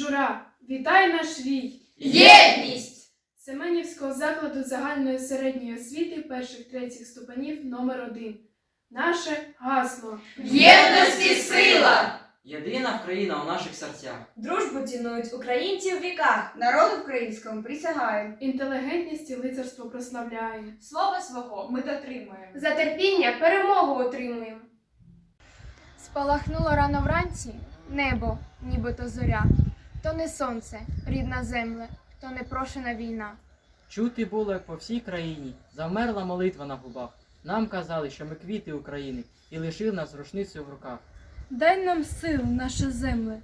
Джура, вітає наш рій! Єдність! Семенівського закладу загальної середньої освіти перших третіх ступенів номер 1 Наше гасло. Єдності сила! Єдина Україна у наших серцях. Дружбу цінують українці в віках. Народу українському присягаю. Інтелігентність і лицарство прославляє. Слова свого ми дотримуємо. За терпіння перемогу отримуємо. Спалахнуло рано вранці небо, нібито зоря, то не сонце, рідна земля, то непрошена війна. Чути було, як по всій країні завмерла молитва на губах. Нам казали, що ми квіти України, і лишив нас рушницею в руках. Дай нам сил, наша земле,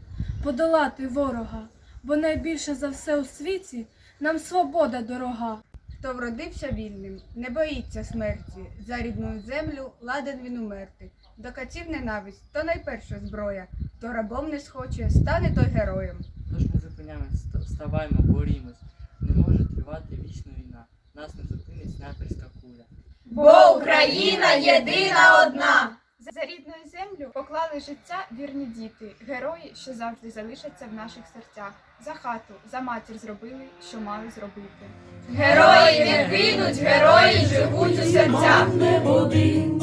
подолати ворога, бо найбільше за все у світі нам свобода дорога. Хто вродився вільним, не боїться смерті. За рідну землю ладен він умерти. До катів ненависть то найперша зброя. Хто рабом не схоче, стане той героєм. Тож не зупиняємось, ст- вставаймо, борімось. Не може тривати вічна війна. Нас не зупинить снайперська куля. Бо Україна єдина одна! За рідну землю поклали життя вірні діти, герої, що завжди залишаться в наших серцях. За хату, за матір зробили, що мали зробити. Герої не гинуть, герої живуть у серцях. небодим,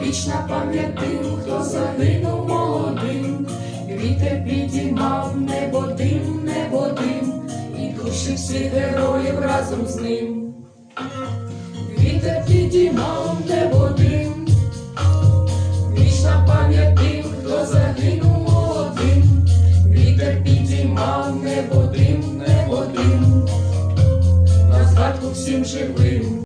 вічна пам'ять тим, хто загинув молодим, вітер мав не один, небодим, один і душі всіх героїв разом з ним. Вітер підіймав один, вічна пам'ять тим, хто загинув молодим, вітер підіймав небодим, небодим, на згадку всім живим.